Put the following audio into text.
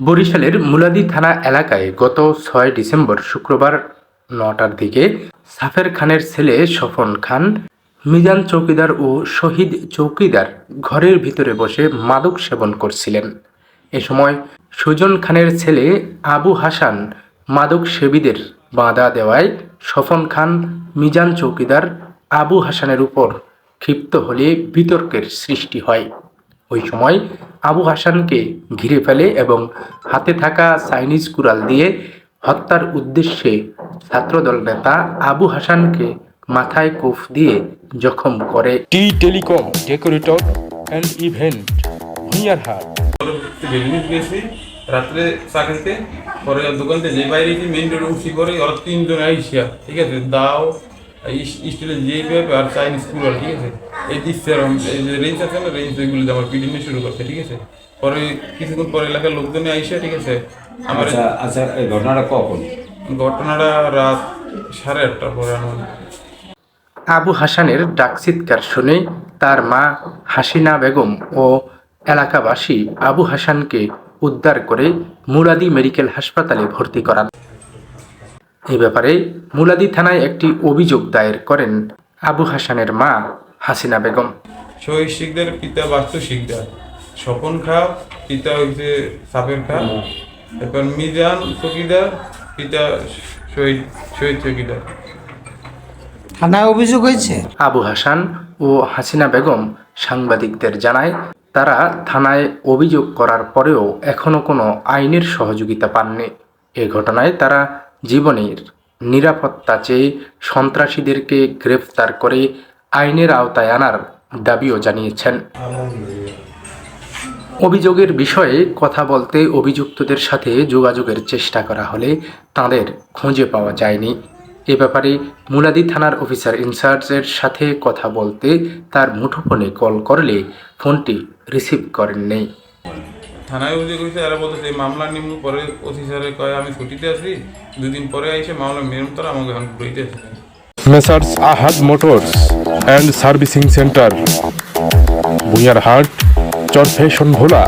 বরিশালের মুলাদি থানা এলাকায় গত ছয় ডিসেম্বর শুক্রবার নটার দিকে সাফের খানের ছেলে স্বপন খান, মিজান চৌকিদার ও শহীদ চৌকিদার ঘরের ভিতরে বসে মাদক সেবন করছিলেন। এ সময় সুজন খানের ছেলে আবু হাসান মাদক সেবীদের বাধা দেওয়ায় সফন খান, মিজান চৌকিদার আবু হাসানের উপর ক্ষিপ্ত হলে বিতর্কের সৃষ্টি হয়। ওই সময় আবু হাসানকে ঘিরে ফেলে এবং হাতে থাকা চাইনিজ কুড়াল দিয়ে হত্যার উদ্দেশ্যে ছাত্রদল নেতা আবু হাসানকে মাথায় কুফ দিয়ে জখম করে। T telecom decorator and event Bhuiyarhat business গেছি রাত্রে চা খেতে পরে দোকান থেকে যে বাইরে মেইন রোডে উঠছি পরে ওরা তিনজন আইসিয়া ঠিক আছে? দাও স্টিলের যে পেঁপে আর চাইনিজ কুড়াল ঠিক আছে? এই দিচ্ছে এই যে রেঞ্জ আছে না রেঞ্জ ওইগুলো আমার পিডিনে শুরু করছে ঠিক আছে? পরে কিছুক্ষণ পরে এলাকার লোকজনে আইসা ঠিক আছে? আমার আচ্ছা আচ্ছা এই ঘটনাটা কখন? ঘটনাটা রাত সাড়ে আটটার পরে আমার আবু হাসানের ডাক চিৎকার শুনে তার মা হাসিনা বেগম ও এলাকাবাসী আবু হাসানকে উদ্ধার করে মুরাদি মেডিকেল হাসপাতালে ভর্তি করান। এ ব্যাপারে মুলাদি থানায় একটি অভিযোগ দায়ের করেন আবু হাসানের মা হাসিনা বেগম। শহীদ শিকদার পিতা বাস্তু শিকদার। স্বপন খা পিতা হইছে সাপের খা। এরপর মিজান চকিদার পিতা শহীদ শহীদ চকিদার থানায় অভিযোগ হয়েছে? আবু হাসান ও হাসিনা বেগম সাংবাদিকদের জানায় তারা থানায় অভিযোগ করার পরেও এখনও কোনো আইনের সহযোগিতা পাননি। এ ঘটনায় তারা জীবনের নিরাপত্তা চেয়ে সন্ত্রাসীদেরকে গ্রেফতার করে আইনের আওতায় আনার দাবিও জানিয়েছেন। অভিযোগের বিষয়ে কথা বলতে অভিযুক্তদের সাথে যোগাযোগের চেষ্টা করা হলে তাদের খুঁজে পাওয়া যায়নি। এ ব্যাপারে মুলাদি থানার অফিসার ইনচার্জের সাথে কথা বলতে তার মুঠোফোনে কল করলে ফোনটি রিসিভ করেননি। থানায় অভিযোগ হয়েছে এরা বলতেছে এই মামলা নিম্ন পরে ওসি স্যারে কয় আমি ছুটিতে আসি দুদিন পরে আইসে মামলা মেরম তারা আমাকে এখন ঘুরাইতে আছে। Messrs Ahad motors and servicing centre Bhuiyarhat Charfasson Bhola